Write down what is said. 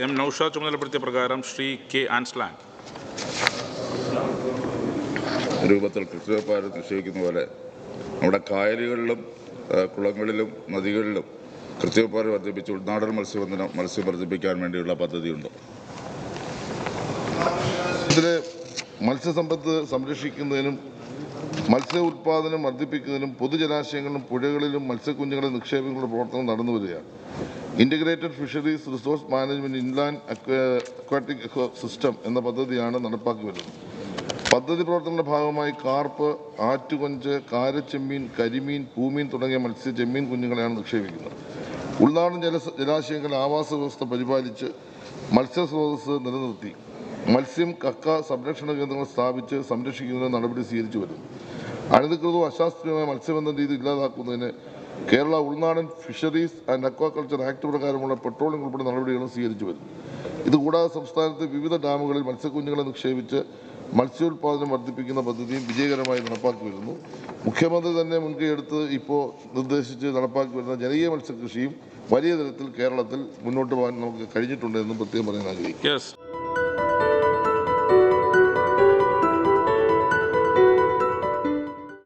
M Naushad ചുമതലപ്പെടുത്തിയ പ്രകാരം Shri K Anslan. രൂപത്തിൽ കൃഷിവ്യാപാരം നിശ്ചയിക്കുന്ന പോലെ നമ്മുടെ കായലുകളിലും കുളങ്ങളിലും നദികളിലും കൃഷിവ്യാപാരം വർദ്ധിപ്പിച്ച് ഉൾനാടൻ മത്സ്യബന്ധനം മത്സ്യം വർദ്ധിപ്പിക്കാൻ വേണ്ടിയുള്ള പദ്ധതിയുണ്ട്. ഇതിൽ മത്സ്യസമ്പത്ത് സംരക്ഷിക്കുന്നതിനും മത്സ്യ ഉൽപാദനം വർദ്ധിപ്പിക്കുന്നതിനും പൊതുജലാശയങ്ങളിലും പുഴകളിലും മത്സ്യക്കുഞ്ഞുങ്ങളെ നിക്ഷേപങ്ങളുടെ പ്രവർത്തനം നടന്നു വരികയാണ്. Integrated fisheries resource management inland aquatic eco system എന്ന പദ്ധതിയാണ് നടപ്പാക്കി വരുന്നത്. പദ്ധതി പ്രവർത്തനങ്ങളുടെ ഭാഗമായി കാർപ്പ് ആറ്റുകൊഞ്ച് കാരച്ചെമ്മീൻ കരിമീൻ പൂമീൻ തുടങ്ങിയ മത്സ്യ ചെമ്മീൻ കുഞ്ഞുങ്ങളെയാണ് നിക്ഷേപിക്കുന്നത്. ഉൾനാടൻ ജല ജലാശയങ്ങളുടെ ആവാസ വ്യവസ്ഥ പരിപാലിച്ച് മത്സ്യസ്രോതസ് നിലനിർത്തി. മത്സ്യം കക്ക സംരക്ഷണ കേന്ദ്രങ്ങൾ സ്ഥാപിച്ച് സംരക്ഷിക്കുന്നതിന് നടപടി സ്വീകരിച്ചു വരുന്നു. അനധികൃതവും അശാസ്ത്രീയമായ മത്സ്യബന്ധന രീതി ഇല്ലാതാക്കുന്നതിന് കേരള ഉൾനാടൻ ഫിഷറീസ് ആൻഡ് അക്വാകൾച്ചർ ആക്ട് പ്രകാരമുള്ള പെട്രോളിംഗ് ഉൾപ്പെടെ നടപടികളും സ്വീകരിച്ചു വരുന്നു. ഇതുകൂടാതെ സംസ്ഥാനത്ത് വിവിധ ഡാമുകളിൽ മത്സ്യക്കുഞ്ഞുങ്ങളെ നിക്ഷേപിച്ച് മത്സ്യോത്പാദനം വർദ്ധിപ്പിക്കുന്ന പദ്ധതിയും വിജയകരമായി നടപ്പാക്കി വരുന്നു. മുഖ്യമന്ത്രി തന്നെ മുൻകൈയെടുത്ത് ഇപ്പോൾ നിർദ്ദേശിച്ച് നടപ്പാക്കി വരുന്ന ജനകീയ മത്സ്യകൃഷിയും വലിയ തരത്തിൽ കേരളത്തിൽ മുന്നോട്ട് പോകാൻ നമുക്ക് കഴിഞ്ഞിട്ടുണ്ട് എന്നും പ്രത്യേകം പറയാൻ ആഗ്രഹിക്കും